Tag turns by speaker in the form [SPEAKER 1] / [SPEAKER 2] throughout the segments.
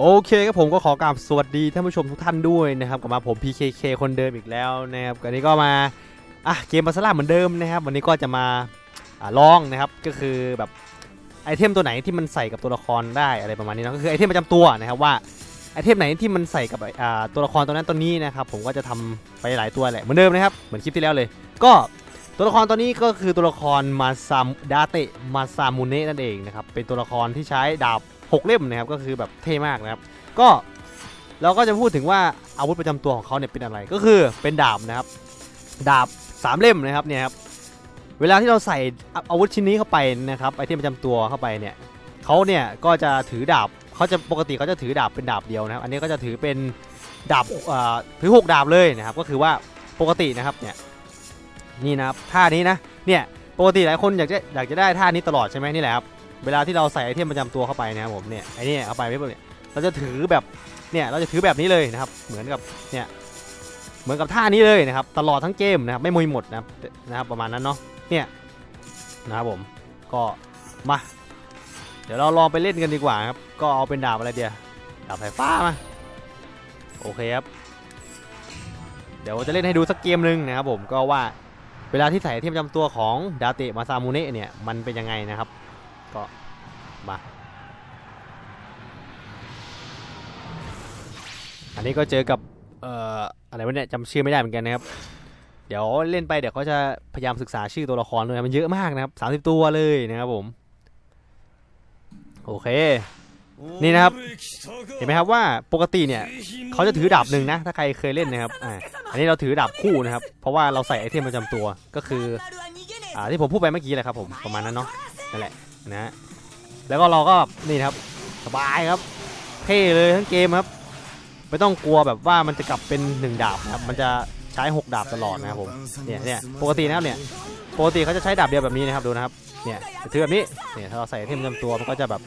[SPEAKER 1] โอเคครับผมก็ขอกราบสวัสดีท่านผู้ชมทุกท่านด้วยนะครับกลับมาผม PKK คนเดิมอีกแล้วนะครับวันนี้ก็มาอะเกมบาสลาเหมือนเดิมนะครับ วันนี้ก็จะมาอะลองนะครับก็คือแบบไอเทมตัวไหนที่มันใส่กับตัวละครได้อะไรประมาณนี้นะก็คือไอเทมประจำตัวนะครับว่าไอเทมไหนที่มันใส่กับอ่าตัวละครตัวนั้นตัวนี้นะครับผมก็จะทำไปหลายตัวแหละเหมือนเดิมนะครับเหมือนคลิปที่แล้วเลย ก็ตัวละครตัวนี้ก็คือตัวละครมาซามดาเตะมาซามูเนะนั่นเองนะครับเป็นตัวละครที่ใช้ดาบ หกเล่มนะครับก็คือแบบเท่มากนะครับ ก็เราก็จะพูดถึงว่าอาวุธประจำตัวของเขาเนี่ยเป็นอะไรก็คือเป็นดาบนะครับ ดาบสามเล่มนะครับเนี่ยครับเวลาที่เราใส่อาวุธชิ้นนี้เข้าไปนะครับไอเทมประจำตัวเข้าไปเนี่ยเขาเนี่ยก็จะถือดาบเขาจะปกติเขาจะถือดาบเป็นดาบเดียวนะครับ อันนี้ก็จะถือเป็นดาบถือหกดาบเลยนะครับ ก็คือว่าปกตินะครับเนี่ยนี่นะครับท่านี้นะเนี่ยปกติหลายคนอยากจะอยากจะได้ท่านี้ตลอดใช่ไหมนี่แหละครับ เวลาที่เราใส่ไอเทมประจำตัวเข้าไปนะครับผมเนี่ยไอนี่เข้าไปไม่เนี่ยเราจะถือแบบเนี่ยเราจะถือแบบนี้เลยนะครับ เหมือนกับเนี่ยเหมือนกับท่านี้เลยนะครับ ตลอดทั้งเกมนะครับไม่มุยหมดนะครับนะครับประมาณนั้นเนาะเนี่ยนะครับผมก็มาเดี๋ยวเราลองไปเล่นกันดีกว่าครับก็เอาเป็นดาบอะไรเดียวดาบไฟฟ้ามาโอเคครับเดี๋ยวจะเล่นให้ดูสักเกมหนึ่งนะครับผมก็ว่าเวลาที่ใส่เทมประจำตัวของดาเตะมาซามูเนะเนี่ยมันเป็นยังไงนะครับ ก็มาอันนี้ก็เจอกับเอ่ออะไรวะเนี่ยจำชื่อไม่ได้เหมือนกันนะครับ เดี๋ยวเล่นไปเดี๋ยวเขาจะพยายามศึกษาชื่อตัวละครด้วยมันเยอะมากนะครับ30ตัวเลยนะครับผม โอเค นี่นะครับ เห็นไหมครับว่าปกติเนี่ยเขาจะถือดาบหนึ่งนะ ถ้าใครเคยเล่นนะครับอ่าอันนี้เราถือดาบคู่นะครับ เพราะว่าเราใส่ไอเทมประจำตัวก็คืออ่าที่ผมพูดไปเมื่อกี้แหละครับผมประมาณนั้นเนาะนั่นแหละ นะแล้วก็เราก็นี่ครับสบายครับเท่เลยทั้งเกมครับ ไม่ต้องกลัวแบบว่ามันจะกลับเป็นหนึ่งดาบนะครับมันจะใช้หกดาบตลอดนะครับผมเนี่ยเนี่ยปกตินะครับเนี่ยปกติเขาจะใช้ดาบเดียวแบบนี้นะครับดูนะครับเนี่ยถือแบบนี้เนี่ยถ้าเราใส่เทมประจำตัวมันก็จะแบบ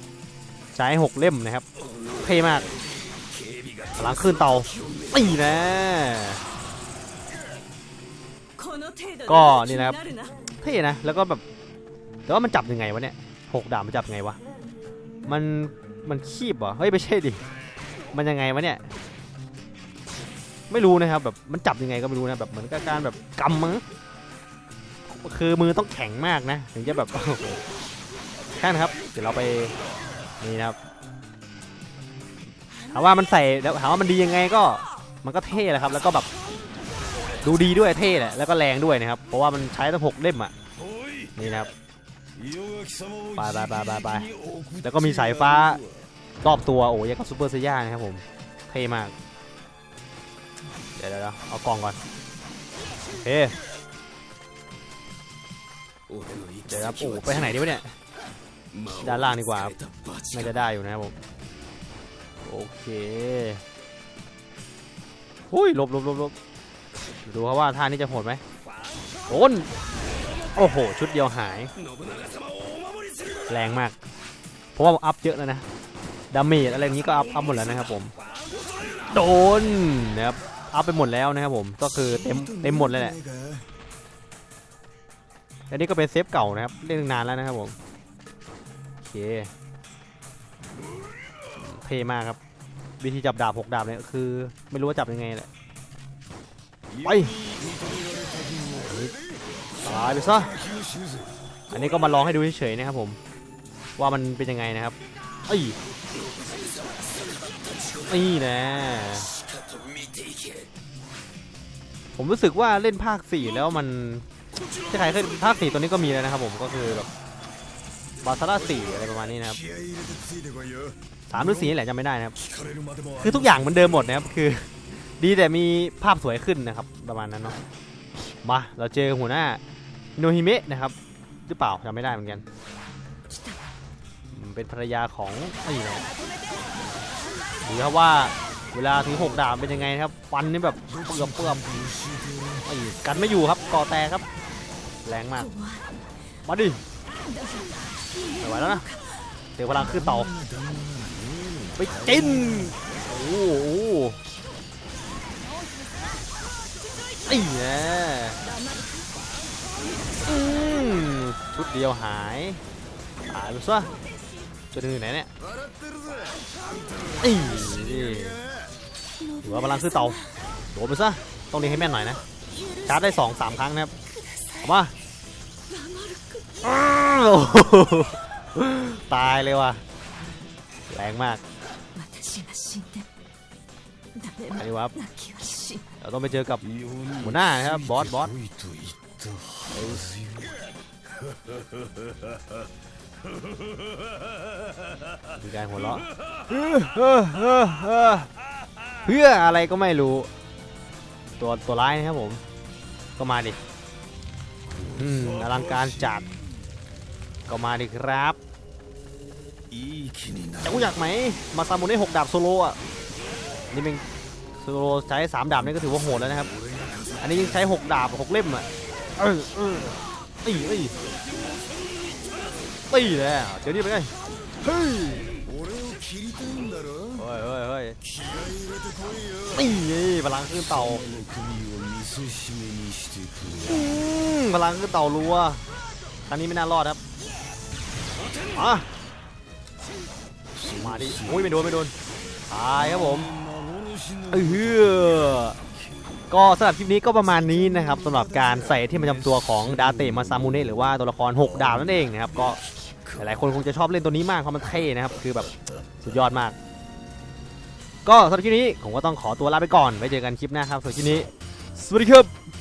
[SPEAKER 1] ใช้หกเล่มนะครับเท่มากพลังขึ้นเตาตีนะ
[SPEAKER 2] ก็นี่นะครับ
[SPEAKER 1] เท่นะแล้วก็แบบแต่ว่ามันจับยังไงวะเนี่ย หกดาบมันจับยังไงวะ มันมันคีบเหรอ เฮ้ยไม่ใช่ดิ มันยังไงวะเนี่ย ไม่รู้นะครับแบบมันจับยังไงก็ไม่รู้นะแบบเหมือนกับการแบบกำมั้งคือมือต้องแข็งมากนะ ถึงจะแบบโอ้โหแค่นะครับ เดี๋ยวเราไปนี่นะครับถามว่ามันใส่แล้วถามว่ามันดียังไงก็มันก็เท่แหละครับ แล้วก็แบบดูดีด้วยเท่แหละแล้วก็แรงด้วยนะครับ เพราะว่ามันใช้ตั้งหกเล่มอะนี่นะครับ
[SPEAKER 2] ไปไปไปไปไป
[SPEAKER 1] แล้วก็มีสายฟ้ารอบตัวโอ้ยงกับซูเปอร์เซียนะครับผมเท่มาก เดี๋ยวเดี๋ยวเอากล่องก่อนโอเคเดี๋ยวครับโอ้ไปทางไหนดีวะเนี่ยด้านล่างดีกว่าน่าจะได้อยู่นะครับผมโอเคหุ้ยหลบหลบหลบหลบดูครับว่าท่านี้จะโหดไหมโอน โอ้โห ชุดเดียวหาย แรงมาก เพราะว่าอัพเยอะแล้วนะ ดาเมจอะไรอย่างนี้ก็อัพอัพหมดแล้วนะครับผม โดนนะครับ อัพไปหมดแล้วนะครับผม ก็คือเต็มเต็มหมดเลยแหละ อันนี้ก็เป็นเซฟเก่านะครับ เล่นนานแล้วนะครับผม โอเคเท่มากครับ วิธีจับดาบหกดาบเนี่ยคือ ไม่รู้ว่าจับยังไงแหละ ไป ตายไปซะอันนี้ก็มาลองให้ดูเฉยๆนะครับผม ว่ามันเป็นยังไงนะครับเอ้ยนี่นะผมรู้สึกว่าเล่นภาค4แล้วมันถ้าใครเคยภาค4ตัวนี้ก็มีแล้วนะครับผมก็คือแบบบาซาร่าสี่อะไรประมาณนี้นะครับสามหรือสี่นี่แหละจำไม่ได้นะครับ คือทุกอย่างเหมือนเดิมหมดนะครับคือ ดีแต่มีภาพสวยขึ้นนะครับ ประมาณนั้นเนาะมาเราเจอหัวหน้า โนฮิเมะนะครับ หรือเปล่าจำไม่ได้เหมือนกันเป็นภรรยาของไอ้นะดูครับว่าเวลาถือหกดาบเป็นยังไงครับฟันนี่แบบเปื่อมเปื่อมไอ้กันไม่อยู่ครับก่อแตกครับ แรงมาก มาดิไม่ไหวแล้วนะเดี๋ยวพลังขึ้นเต่าไปกินโอ้โหไอ้เนี่ยอืม ชุดเดียวหาย หายไปซะจะถึงไหนเนี่ยอีหรือว่าบาลานซ์ซื้อเต่าโดนไปซะต้องเลี้ยงให้แม่นหน่อยนะชาร์จได้สองสามครั้งนะครับมาตายเลยว่ะแรงมากอันนี้วับเราต้องไปเจอกับ
[SPEAKER 3] หั
[SPEAKER 1] วหน้าครับบอสบอส มีการหัวเราะเพื่ออะไรก็ไม่รู้ ตัวตัวร้ายนะครับผม ก็มาดิอลังการจัด ก็มาดิครับจะกูอยากไหม มาซามูเน่หกดาบโซโลอะนี่เป็นโซโลใช้สามดาบนี่ก็ถือว่าโหดแล้วนะครับ อันนี้ยังใช้หกดาบหกเล่มอะ ตีตีตีแล้วเดี๋ยวนี้ไปไงเฮ้ยโอ้ยโอ้ยโอ้ยตีพลังขึ้นเต่าพลังขึ้นเต่ารัวอันนี้ไม่น่ารอดครับมามาดิโอ้ยไม่โดนไม่โดนตายครับผมเออ ก็สำหรับคลิปนี้ก็ประมาณนี้นะครับสำหรับการใส่ที่ประจำตัวของดาเตะมาซามูเน่หรือว่าตัวละคร 6 ดาวนั่นเองนะครับก็หลายๆคนคงจะชอบเล่นตัวนี้มากเพราะมันเท่นะครับคือแบบสุดยอดมาก ก็สำหรับคลิปนี้ผมก็ต้องขอตัวลาไปก่อนไว้เจอกันคลิปหน้าครับสำหรับคลิปนี้สวัสดีครับ